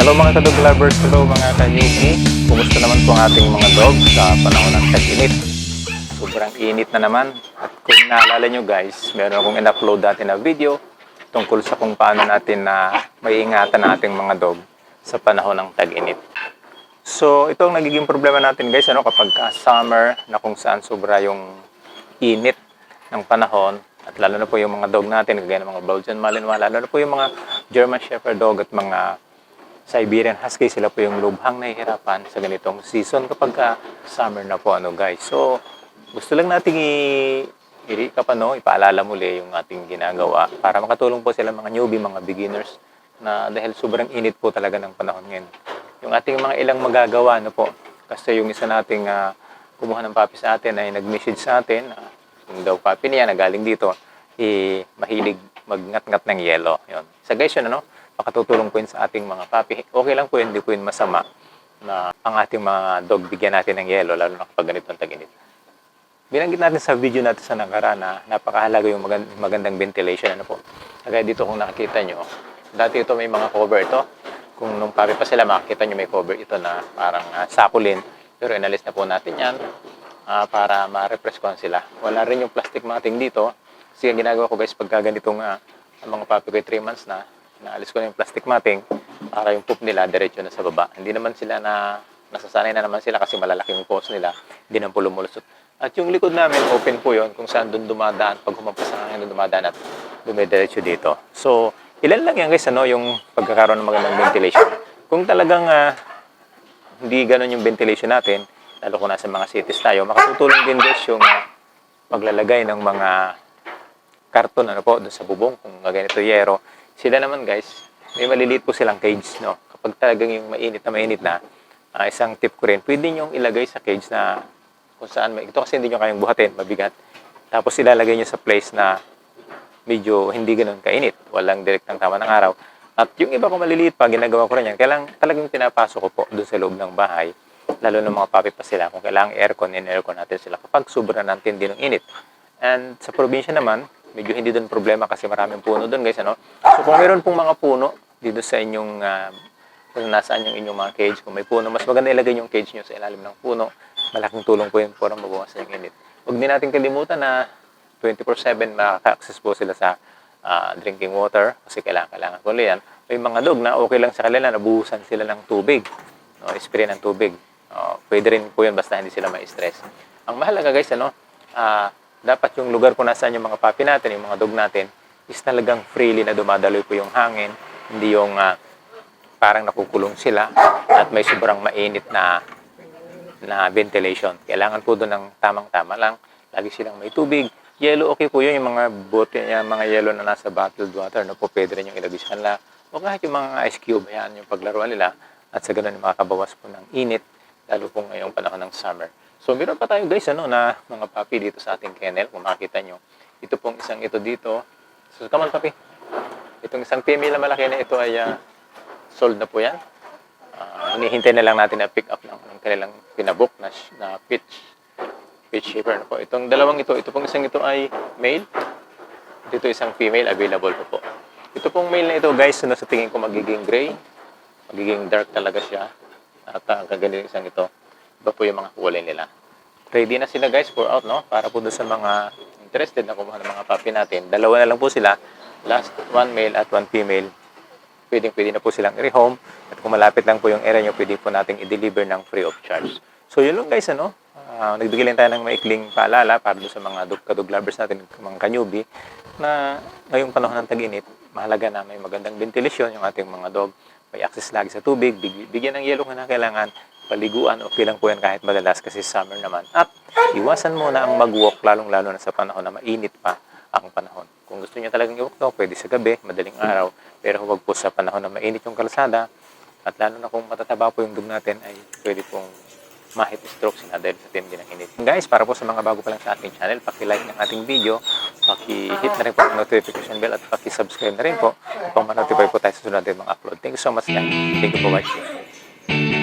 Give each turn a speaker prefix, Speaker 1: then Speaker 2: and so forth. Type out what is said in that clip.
Speaker 1: Hello mga kadog lovers, hello mga ka-Yuki. Kumusta naman po ang ating mga dog sa panahon ng tag-init? Sobrang init na naman. At kung naalala nyo guys, meron akong in-upload dati na video tungkol sa kung paano natin na maiingatan ang ating mga dog sa panahon ng tag-init. So, ito ang nagiging problema natin guys, ano, kapag ka summer na kung saan sobra yung init ng panahon at lalo na po yung mga dog natin, kagaya ng mga Belgian Malinois, lalo na po yung mga German Shepherd dog at mga Siberian Husky, sila po yung lubhang nahihirapan sa ganitong season kapag ka summer na po ano guys. So, gusto lang nating i i-recap ano, ipaalala muli yung ating ginagawa para makatulong po sila mga newbie, mga beginners na dahil sobrang init po talaga ng panahon ngayon. Yung ating mga ilang magagawa ano po, kasi yung isa nating ah, kumuha ng papi sa atin ay nag-message sa atin, ah, yung daw papi niya na galing dito, eh, mahilig magngat-ngat ng yelo. Yun. Sa guys yun, ano, makatutulong po yun sa ating mga papi. Okay lang po yun, hindi po yun masama na ang ating mga dog bigyan natin ng yelo, lalo na kapag ganito ang tag-init. Binanggit natin sa video natin sa nakaraan na napakahalaga yung magan- magandang ventilation. Ano po? Kagaya dito kung nakikita nyo, dati ito may mga cover ito. Kung nung papi pa sila, makikita nyo may cover ito na parang uh, sakulin. Pero inalis na po natin yan ah, para ma-repress ko sila. Wala rin yung plastic matting dito. Kasi ang ginagawa ko guys, pagka ganitong ah, ang mga papi ko 3 months na, naalis ko na yung plastic matting para yung poop nila diretso na sa baba. Hindi naman sila na nasasanay na naman sila kasi malalaki yung pose nila. Hindi na po lumulusot. At yung likod namin, open po yon kung saan doon dumadaan. Pag humampas ang hangin doon dumadaan at dumidiretso dito. So, ilan lang yan guys, ano, yung pagkakaroon ng magandang ventilation. Kung talagang ah, hindi ganun yung ventilation natin, lalo kung nasa mga cities tayo, makatutulong din guys yung ah, paglalagay ng mga karton ano po doon sa bubong kung ganito yero sila naman guys may maliliit po silang cage no? Kapag talagang yung mainit na mainit na ah, isang tip ko rin pwede nyo ilagay sa cage na kung saan may ito kasi hindi nyo kayang buhatin mabigat. Tapos ilalagay nyo sa place na medyo hindi ganoon kainit walang direktang tama ng araw. At yung iba ko maliliit pa ginagawa ko rin yan kailang talagang pinapasok ko po doon sa loob ng bahay lalo ng mga papi pa sila kung kailangan aircon in aircon natin sila kapag sobrang ng tindi ng init. And sa probinsya naman medyo hindi doon problema kasi maraming puno doon guys ano? So kung meron pong mga puno dito sa inyong uh, kung nasaan yung inyong mga cage kung may puno mas maganda ilagay yung cage nyo sa ilalim ng puno. Malaking tulong po yun para mabawasan yung init huwag din natin kalimutan na 24/7 makaka-access po sila sa ah, drinking water kasi kailangan kailangan ko yan. May mga dog na okay lang sa kanila nabuhusan sila ng tubig no, spray ng tubig. Oh, pwede rin po yun basta hindi sila ma-stress. Ang mahalaga guys ano ah, dapat yung lugar kung nasaan yung mga papi natin, yung mga dog natin, is talagang freely na dumadaloy po yung hangin, hindi yung ah, parang nakukulong sila at may sobrang mainit na na ventilation. Kailangan po doon ng tamang-tama lang. Lagi silang may tubig. Yellow, okay po yun. Yung mga bote, yung mga yellow na nasa bottled water, no po, pwede rin yung ilagay sa kanila. O kahit yung mga ice cube, yan, yung paglaruan nila. At sa ganun, makakabawas po ng init, lalo po ngayong panahon ng summer. So, meron pa tayo guys, ano, na mga papi dito sa ating kennel, kung makikita nyo. Ito pong isang ito dito. So, come on, papi. Itong isang female na malaki na ito ay ah, sold na po yan. Ah, hinihintay na lang natin na pick up ng, ng kanilang pinabook na, na pitch pitch shaper na po. Itong dalawang ito, ito pong isang ito ay male. Dito isang female available po po. Ito pong male na ito guys, na sa tingin ko magiging gray. Magiging dark talaga siya. At uh, kaganito isang ito. Iba po yung mga kulay nila. Ready na sila guys for out, no? Para po doon sa mga interested na kumuha ng mga puppy natin. Dalawa na lang po sila. Last, one male at one female pwedeng pwede na po silang i-home at kung malapit lang po yung area nyo, pwede po nating i-deliver ng free of charge. So yun lang guys, ano? Ah, nagbigay lang tayo ng maikling paalala para doon sa mga dog, kadog lovers natin, mga kanyubi, na ngayong panahon ng tag-init, mahalaga na may magandang ventilasyon yung ating mga dog, may access lagi sa tubig, big- bigyan ng yelo na kailangan, paliguan, okay lang po yan kahit madalas kasi summer naman. At iwasan muna ang mag-walk, lalong-lalo na sa panahon na mainit pa ang panahon. Kung gusto niyo talagang i-walk daw, pwede sa gabi, madaling araw, pero huwag po sa panahon na mainit yung kalsada, at lalo na kung matataba po yung dog natin, ay pwede pong ma-hit stroke sila dahil sa tindi ng init. Guys, para po sa mga bago pa lang sa ating channel, paki-like ng ating video, paki-hit na rin po ang notification bell at paki-subscribe na rin po upang ma-notify po tayo sa sunod natin mga upload. Thank you so much guys. Thank you for watching.